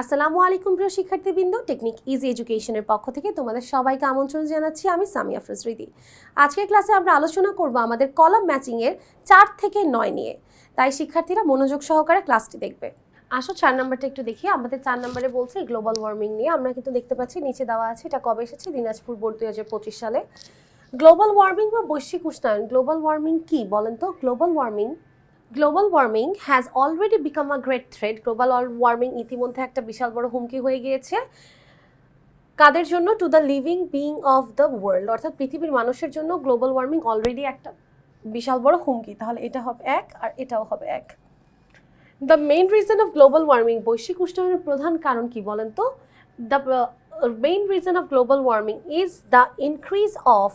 আসসালামু আলাইকুম প্রিয় শিক্ষার্থীবৃন্দ টেকনিক ইজি এডুকেশনের পক্ষ থেকে তোমাদের সবাইকে আমন্ত্রণ জানাচ্ছি। আমি সামিয়া ফ্রসরিদি আজকের ক্লাসে আমরা আলোচনা করব আমাদের কলাম ম্যাচিংয়ের চার থেকে নয় নিয়ে। তাই শিক্ষার্থীরা মনোযোগ সহকারে ক্লাসটি দেখবে। আসো, চার নাম্বারটা একটু দেখি। আমাদের চার নাম্বারে বলছে গ্লোবাল ওয়ার্মিং নিয়ে। আমরা কিন্তু দেখতে পাচ্ছি, নিচে দেওয়া আছে, এটা কবে এসেছে? দিনাজপুর বোর্ড দুই হাজার পঁচিশ সালে। গ্লোবাল ওয়ার্মিং বা বৈশ্বিক উষ্ণায়ন, গ্লোবাল ওয়ার্মিং কি বলেন তো? Global warming global warming has already become a great threat global warming ইতিমধ্যে একটা বিশাল বড় হুমকি হয়ে গিয়েছে। কাদের জন্য? To the living being of the world অর্থাৎ পৃথিবীর মানুষের জন্য গ্লোবাল ওয়ার্মিং অলরেডি একটা বিশাল বড় হুমকি। তাহলে এটা হবে এক আর এটাও হবে এক। The main reason of global warming বৈশ্বিক উষ্ণায়নের প্রধান কারণ কি বলেন তো? The main reason of global warming is the increase of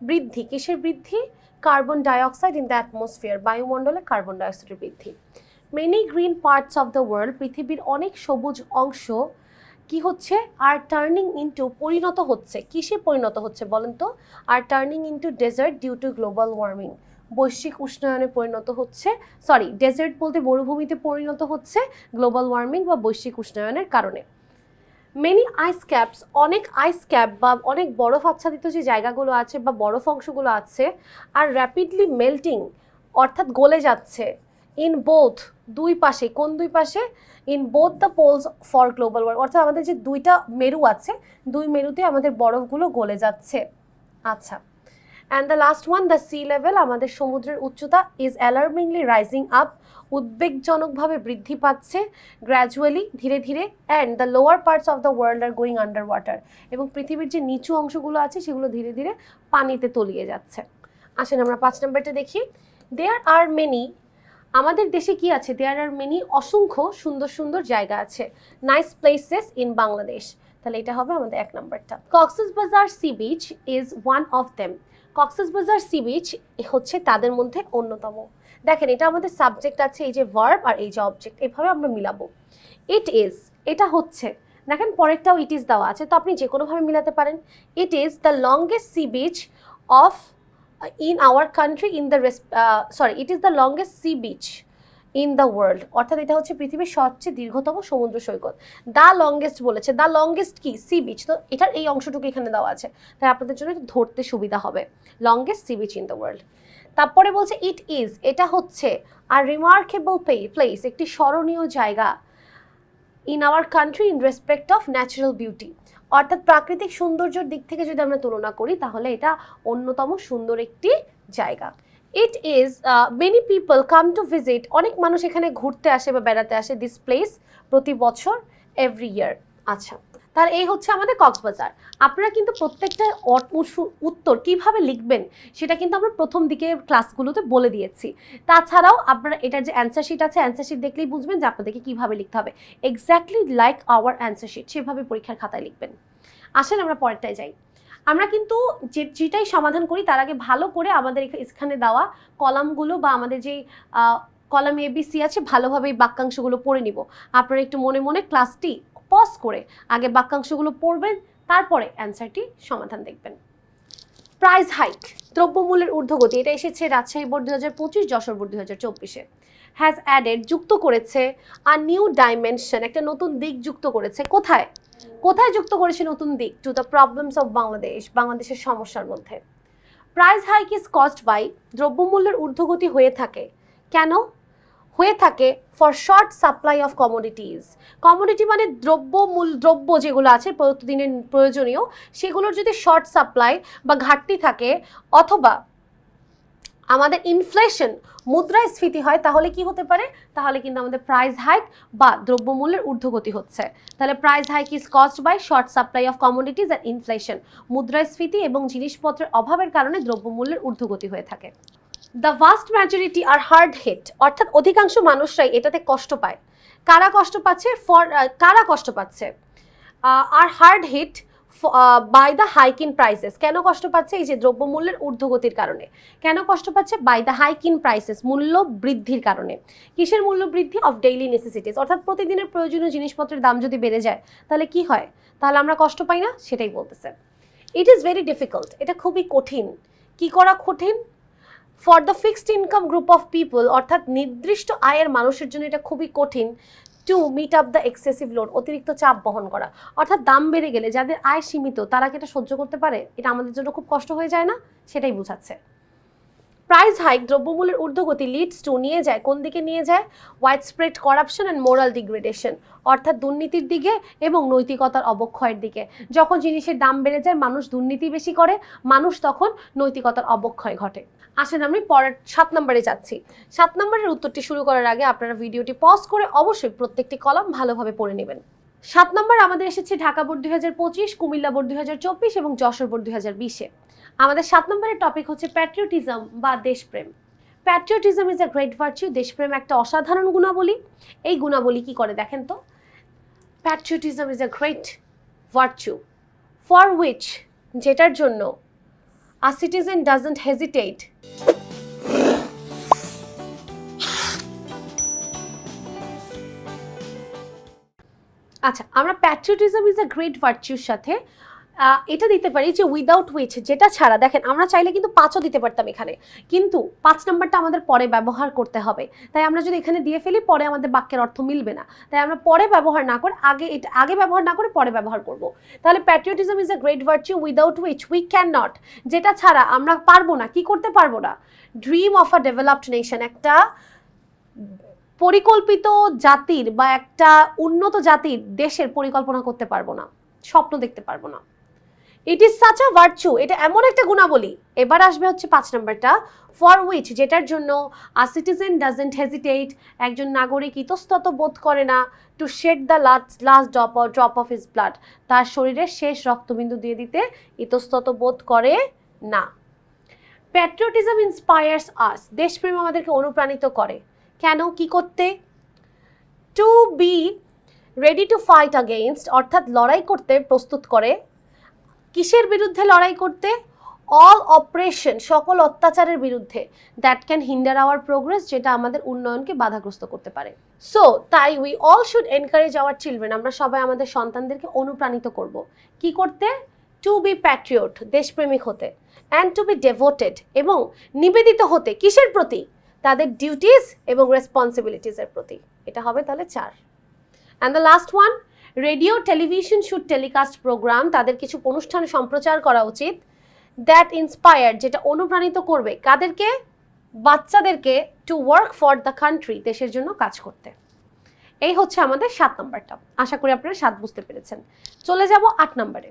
বৃদ্ধি। কিসের বৃদ্ধি? Carbon dioxide in the atmosphere বায়ুমণ্ডলে কার্বন ডাইঅক্সাইডের বৃদ্ধি। Many green parts of the world পৃথিবীর অনেক সবুজ অংশ, কি হচ্ছে? আর টার্নিং ইনটু পরিণত হচ্ছে। কিসে পরিণত হচ্ছে বলেন তো? Are turning into desert due to global warming বৈশ্বিক উষ্ণায়নে পরিণত হচ্ছে সরি ডেজার্ট বলতে মরুভূমিতে পরিণত হচ্ছে গ্লোবাল ওয়ার্মিং বা বৈশ্বিক উষ্ণায়নের কারণে। মেনি আইস ক্যাপস অনেক আইস ক্যাপ বা অনেক বরফ আচ্ছাদিত যে জায়গাগুলো আছে বা বরফ অংশগুলো আছে আর র্যাপিডলি মেল্টিং অর্থাৎ গলে যাচ্ছে ইন বোথ দুই পাশে। কোন দুই পাশে? In both the poles for global warm অর্থাৎ আমাদের যে দুইটা মেরু আছে, দুই মেরুতে আমাদের বরফগুলো গলে যাচ্ছে। আচ্ছা। And the last one the sea level আমাদের সমুদ্রের উচ্চতা ইজ অ্যালার্মিংলি রাইজিং আপ উদ্বেগজনকভাবে বৃদ্ধি পাচ্ছে গ্র্যাজুয়ালি ধীরে ধীরে and the lower parts of the world are going under water এবং পৃথিবীর যে নিচু অংশগুলো আছে, সেগুলো ধীরে ধীরে পানিতে তলিয়ে যাচ্ছে। আসেন আমরা পাঁচ নম্বরটা দেখি। দেয়ার আর মেনি আমাদের দেশে কি আছে? দেয়ার আর মেনি অসংখ্য সুন্দর সুন্দর জায়গা আছে। নাইস প্লেসেস ইন বাংলাদেশ তাহলে এটা হবে আমাদের এক নম্বরটা। Cox's Bazar sea beach is one of them Cox's Bazar sea beach হচ্ছে তাদের মধ্যে অন্যতম। দেখেন, এটা আমাদের সাবজেক্ট আছে, এই যে ভার্ব আর এই যে অবজেক্ট এভাবে আমরা মিলাবো। ইট ইজ এটা হচ্ছে। দেখেন, পরেরটাও ইট ইজ দেওয়া আছে, তো আপনি যে কোনোভাবে মিলাতে পারেন। It is the longest sea beach of in our country in the sorry it is the longest sea beach in the world. অর্থাৎ এটা হচ্ছে পৃথিবীর সবচেয়ে দীর্ঘতম সমুদ্র সৈকত। দ্য লংগেস্ট বলেছে। দ্য লংগেস্ট কি? Sea beach. তো এটার এই অংশটুকু এখানে দেওয়া আছে। তাই আপনাদের জন্য এটা ধরতে সুবিধা হবে। Longest sea beach in the world. তারপরে বলছে, ইট ইজ। এটা হচ্ছে আর রিমার্কেবল প্লেস, একটি স্মরণীয় জায়গা in our country in respect of natural beauty. অর্থাৎ প্রাকৃতিক সৌন্দর্যের দিক থেকে যদি আমরা তুলনা করি, তাহলে এটা অন্যতম সুন্দর একটি জায়গা। It is many people come to visit অনেক মানুষ এখানে ঘুরতে আসে বা বেড়াতে আসে দিস প্লেস প্রতি বছর এভরি ইয়ার আচ্ছা তার এই হচ্ছে আমাদের কক্সবাজার। আপনারা কিন্তু প্রত্যেকটা উত্তর কীভাবে লিখবেন, সেটা কিন্তু আমরা প্রথম দিকে ক্লাসগুলোতে বলে দিয়েছি। তাছাড়াও আপনারা এটার যে অ্যান্সার শিট আছে অ্যান্সার শিট দেখলেই বুঝবেন যে আপনাদেরকে কীভাবে লিখতে হবে। Exactly like our answer sheet সেভাবে পরীক্ষার খাতায় লিখবেন। আসেন আমরা পরেরটায় যাই। আমরা কিন্তু যে, যেটাই সমাধান করি, তার আগে ভালো করে আমাদের এখা- এখানে দেওয়া কলামগুলো বা আমাদের যেই কলাম এবিসি আছে, ভালোভাবে এই বাক্যাংশগুলো পড়ে নিব। আপনারা একটু মনে মনে ক্লাসটি পজ করে আগে বাক্যাংশগুলো পড়বেন, তারপরে অ্যান্সারটি সমাধান দেখবেন। প্রাইস হাইক দ্রব্যমূল্যের ঊর্ধ্বগতি, এটা এসেছে রাজশাহী বোর্ড দু হাজার পঁচিশ, যশোর বোর্ড দু হাজার চব্বিশে। হ্যাজ অ্যাডেড যুক্ত করেছে আর নিউ ডাইমেনশন একটা নতুন দিক যুক্ত করেছে, কোথায়? কোথায় যুক্ত করেছে নতুন দিক to the problems of Bangladesh বাংলাদেশের সমস্যার মধ্যে? Price hike is caused by দ্রব্যমূল্যের ঊর্ধ্বগতি হয়ে থাকে। কেন? হয়ে থাকে for short supply of commodities commodity মানে দ্রব্য মূল দ্রব্য যেগুলো আছে, প্রতিদিনের প্রয়োজনীয়, সেগুলোর যদি শর্ট সাপ্লাই বা ঘাটতি থাকে, অথবা আমাদের ইনফ্লেশন মুদ্রাস্ফীতি হয়, তাহলে কি হতে পারে? তাহলে কিন্তু আমাদের প্রাইস হাইক বা দ্রব্যমূল্যের ঊর্ধ্বগতি হচ্ছে। তাহলে price hike is caused by short supply of commodities and inflation মুদ্রাস্ফীতি এবং জিনিসপত্রের অভাবের কারণে দ্রব্যমূল্যের ঊর্ধ্বগতি হয়ে থাকে। The vast majority are hard hit অর্থাৎ অধিকাংশ মানুষরাই এটাতে কষ্ট পায়। কারা কষ্ট পাচ্ছে? ফর কারা কষ্ট পাচ্ছে? Are hard hit by the hike in prices কেন কষ্ট পাচ্ছে? এই যে দ্রব্যমূল্যের ঊর্ধ্বগতির কারণে। কেন কষ্ট পাচ্ছে? By the hike in prices মূল্য বৃদ্ধির কারণে। কিসের মূল্য বৃদ্ধি? অফ ডেইলি নেসেসিটিস অর্থাৎ প্রতিদিনের প্রয়োজনীয় জিনিসপত্রের দাম যদি বেড়ে যায়, তাহলে কি হয়? তাহলে আমরা কষ্ট পাই না? সেটাই বলতেছে। ইট ইজ ভেরি ডিফিকাল্ট এটা খুবই কঠিন। কি করা কঠিন? For the fixed income group of people অর্থাৎ নির্দিষ্ট আয়ের মানুষের জন্য এটা খুবই কঠিন। To meet up the excessive load অতিরিক্ত চাপ বহন করা। অর্থাৎ দাম বেড়ে গেলে যাদের আয় সীমিত, তারা কি এটা সহ্য করতে পারে? এটা আমাদের জন্য খুব কষ্ট হয়ে যায় না? সেটাই বোঝাচ্ছে। প্রাইস হাইক দ্রব্যমূল্যের ঊর্ধ্বগতি লিডস টু নিয়ে যায়, কোন দিকে নিয়ে যায়? Widespread corruption and moral degradation অর্থাৎ দুর্নীতির দিকে এবং নৈতিকতার অবক্ষয়ের দিকে। যখন জিনিসের দাম বেড়ে যায়, মানুষ দুর্নীতি বেশি করে, মানুষ তখন নৈতিকতার অবক্ষয় ঘটে। আসেন আমি পরের সাত নম্বরে যাচ্ছি। সাত নম্বরের উত্তরটি শুরু করার আগে আপনারা ভিডিওটি পজ করে অবশ্যই প্রত্যেকটি কলাম ভালোভাবে পড়ে নেবেন। সাত নম্বর আমাদের এসেছে ঢাকা বোর্ড দুই হাজার পঁচিশ, কুমিল্লা বোর্ড দুই হাজার চব্বিশ এবং যশোর বোর্ড দুই হাজার বিশে। আমাদের সাত নম্বরের টপিক হচ্ছে প্যাট্রিয়টিজম বা দেশপ্রেম। Patriotism is a great virtue দেশপ্রেম একটা অসাধারণ গুণাবলী। এই গুণাবলী কি করে দেখেন তো? Patriotism is a great virtue for which যেটার জন্য আ সিটিজেন ডাজন্ট হেজিটেট আচ্ছা আমরা প্যাট্রিয়টিজম ইজ আ গ্রেট ভার্চুর সাথে এটা দিতে পারি যে উইদাউট উইচ যেটা ছাড়া, দেখেন আমরা চাইলে কিন্তু পাঁচও দিতে পারতাম এখানে। কিন্তু পাঁচ নাম্বারটা আমাদের পরে ব্যবহার করতে হবে। তাই আমরা যদি এখানে দিয়ে ফেলি, পরে আমাদের বাক্যের অর্থ মিলবে না। তাই আমরা পরে ব্যবহার না করে আগে এটা, আগে ব্যবহার না করে পরে ব্যবহার করব। তাহলে patriotism is a great virtue without which we can not যেটা ছাড়া আমরা পারব না, কি করতে পারব না? Dream of a developed nation একটা পরিকল্পিত জাতির বা একটা উন্নত জাতির দেশের পরিকল্পনা করতে পারব না। স্বপ্ন দেখতে পারব না। It is such a virtue এটা এমন একটা গুণাবলী। এবার আসবে হচ্ছে পাঁচ নম্বরটা। ফর উইচ যেটার জন্য আ সিটিজেন ডাজেন্ট হেজিটেট একজন নাগরিক ইতস্তত বোধ করে না to shed the last last drop drop of his blood তার শরীরের শেষ রক্তবিন্দু দিয়ে দিতে ইতস্তত বোধ করে না। প্যাট্রিয়টিজম ইন্সপায়ার্স আস দেশপ্রেম আমাদেরকে অনুপ্রাণিত করে। কেন? কি করতে? To be ready to fight against অর্থাৎ লড়াই করতে প্রস্তুত করে কিসের বিরুদ্ধে লড়াই করতে? অল অপারেশন সকল অত্যাচারের বিরুদ্ধে। That can hinder our progress যেটা আমাদের উন্নয়নকে বাধাগ্রস্ত করতে পারে। সো তাই we all should encourage our children আমরা সবাই আমাদের সন্তানদেরকে অনুপ্রাণিত করব। কি করতে? টু বি প্যাট্রিয়ট দেশপ্রেমিক হতে। অ্যান্ড টু বি ডেভোটেড এবং নিবেদিত হতে। কিসের প্রতি? তাদের ডিউটিস এবং রেসপন্সিবিলিটিসের প্রতি। এটা হবে তাহলে চার। And the last one radio television should telecast programme তাদের কিছু অনুষ্ঠান সম্প্রচার করা উচিত। দ্যাট ইন্সপায়ার যেটা অনুপ্রাণিত করবে কাদেরকে? বাচ্চাদেরকে to work for the country দেশের জন্য কাজ করতে। এই হচ্ছে আমাদের সাত নম্বরটা। আশা করি আপনারা সাত বুঝতে পেরেছেন। চলে যাব আট নম্বরে।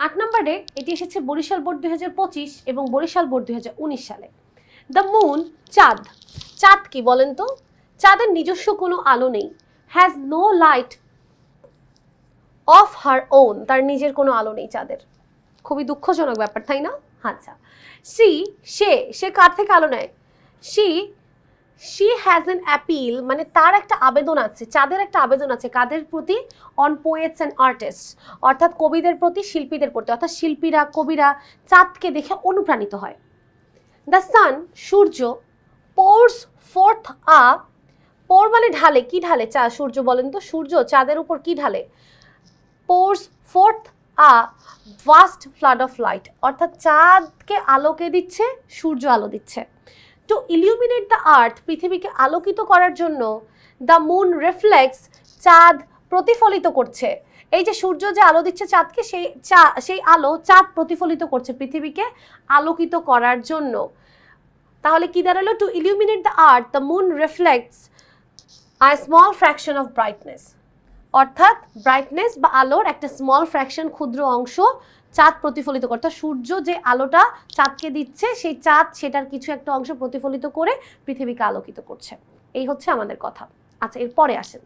আট নম্বরে এটি এসেছে বরিশাল বোর্ড দুই হাজার পঁচিশ এবং বরিশাল বোর্ড দুই হাজার উনিশ সালে। দ্য মুন চাঁদ। চাঁদ কি বলেন তো? চাঁদের নিজস্ব কোনো আলো নেই। Has no light of her own তার নিজের কোনো আলো নেই চাঁদের। খুবই দুঃখজনক ব্যাপার, তাই না? আচ্ছা। সি সে সে কার থেকে আলো নেয়? She she has an appeal মানে তার একটা আবেদন আছে, চাঁদের একটা আবেদন আছে কাদের প্রতি? অন পোয়েটস অ্যান্ড আর্টিস্ট অর্থাৎ কবিদের প্রতি, শিল্পীদের প্রতি, অর্থাৎ শিল্পীরা, কবিরা চাঁদকে দেখে অনুপ্রাণিত হয়। দ্য সান সূর্য পোর্স ফোর্থ আ পোর মানে ঢালে, কি ঢালে চা, সূর্য বলেন তো? সূর্য চাঁদের উপর কি ঢালে? Pours forth a vast flood of light, অর্থাৎ চাঁদকে আলোকে দিচ্ছে, সূর্য আলো দিচ্ছে। টু ইলিউমিনেট দ্য আর্থ পৃথিবীকে আলোকিত করার জন্য দ্য মুন রিফ্লেক্স চাঁদ প্রতিফলিত করছে। এই যে সূর্য যে আলো দিচ্ছে চাঁদকে, সেই চা, সেই আলো চাঁদ প্রতিফলিত করছে পৃথিবীকে আলোকিত করার জন্য। তাহলে কি দাঁড়াল? To illuminate the earth the moon reflects a small fraction of brightness অর্থাৎ ব্রাইটনেস বা আলোর একটা স্মল ফ্র্যাকশন ক্ষুদ্র অংশ চাঁদ প্রতিফলিত করে অর্থাৎ সূর্য যে আলোটা চাঁদকে দিচ্ছে, সেই চাঁদ সেটার কিছু একটা অংশ প্রতিফলিত করে পৃথিবীকে আলোকিত করছে। এই হচ্ছে আমাদের কথা। আচ্ছা এরপরে আসেন।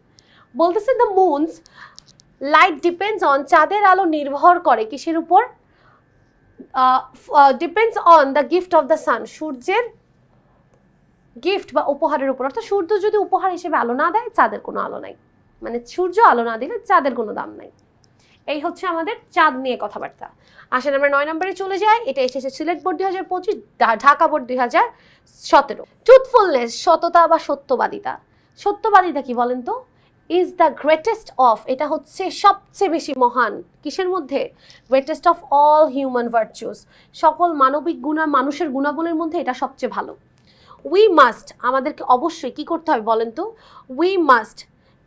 বলতেছে the moon's light depends on চাঁদের আলো নির্ভর করে কিসের উপর? Depends on the gift of the sun সূর্যের গিফট বা উপহারের উপর। অর্থাৎ সূর্য যদি উপহার হিসেবে আলো না দেয়, চাঁদের কোনো আলো নাই। মানে সূর্য আলো না দিলে চাঁদের কোনো দাম নাই। এই হচ্ছে আমাদের চাঁদ নিয়ে কথাবার্তা। আসেন আমরা নয় নম্বরে চলে যাই। এটা এসেছে সিলেট বোর্ড দুই হাজার পঁচিশ ঢাকা বোর্ড দুই হাজার সতেরো। ট্রুথফুলনেস সততা বা সত্যবাদিতা। সত্যবাদিতা কি বলেন তো? ইজ দ্য গ্রেটেস্ট অফ এটা হচ্ছে সবচেয়ে বেশি মহান। কিসের মধ্যে? Greatest of all human virtues সকল মানবিক গুণা, মানুষের গুণাবলীর মধ্যে এটা সবচেয়ে ভালো। উই মাস্ট আমাদেরকে অবশ্যই কি করতে হবে বলেন তো? We must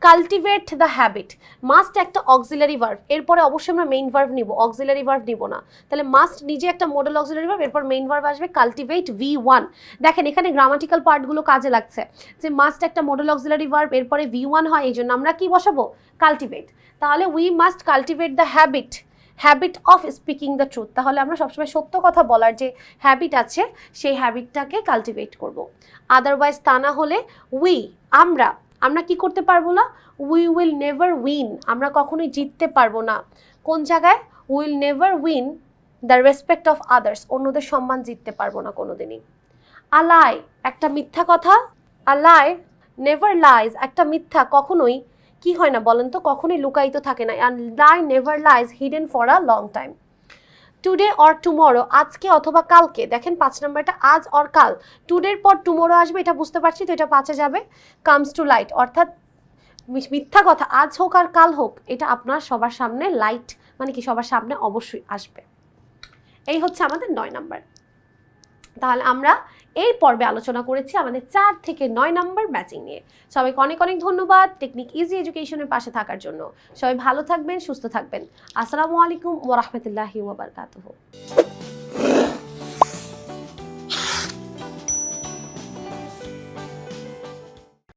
cultivate the habit must একটা অক্সিলারি ভার্ভ এরপরে অবশ্যই আমরা মেইন ভার্ভ নিব। অক্সিলারি ভার্ভ নিব না। তাহলে মাস্ট নিজে একটা মডেল অক্সিলারি ভার্ভ এরপর মেইন ভার্ভ আসবে কাল্টিভেট ভি ওয়ান দেখেন, এখানে গ্রামাটিক্যাল পার্টগুলো কাজে লাগছে। যে মাস্ট একটা মডেল অক্সিলারি ভার্ভ এরপরে ভি ওয়ান হয়, এই জন্য আমরা কি বসাবো? কাল্টিভেট তাহলে we must cultivate the habit habit of speaking the truth তাহলে আমরা সবসময় সত্য কথা বলার যে হ্যাবিট আছে, সেই হ্যাবিটটাকে কাল্টিভেট করব। আদারওয়াইজ তা না হলে উই আমরা আমরা কি করতে পারব না? উই উইল নেভার উইন আমরা কখনোই জিততে পারব না। কোন জায়গায়? Will never win the respect of others অন্যদের সম্মান জিততে পারব না কোনো কোনোদিনই আলাই একটা মিথ্যা কথা। আলাই নেভার লাইজ একটা মিথ্যা কখনোই কি হয় না বলেন তো? কখনোই লুকায়িত থাকে না। And lie never lies hidden for a long time today or tomorrow আজকে অথবা কালকে, দেখেন পাঁচ নাম্বারটা আজ অর কাল টুডের পর টুমরো আসবে, এটা বুঝতে পারছি, তো এটা পাঁচে যাবে কামস টু লাইট অর্থাৎ মিথ্যা কথা, আজ হোক আর কাল হোক, এটা আপনার সবার সামনে লাইট মানে কি সবার সামনে অবশ্যই আসবে। এই হচ্ছে আমাদের নয় নাম্বার। তাহলে আমরা এই পর্বে আলোচনা করেছি আমাদের চার থেকে নয় নম্বর ম্যাচিং নিয়ে। সবাইকে অনেক অনেক ধন্যবাদ টেকনিক ইজি এডুকেশনের পাশে থাকার জন্য। সবাই ভালো থাকবেন, সুস্থ থাকবেন। আসসালামু আলাইকুম ওরহমতুল্লাহি ওবরকাতুহ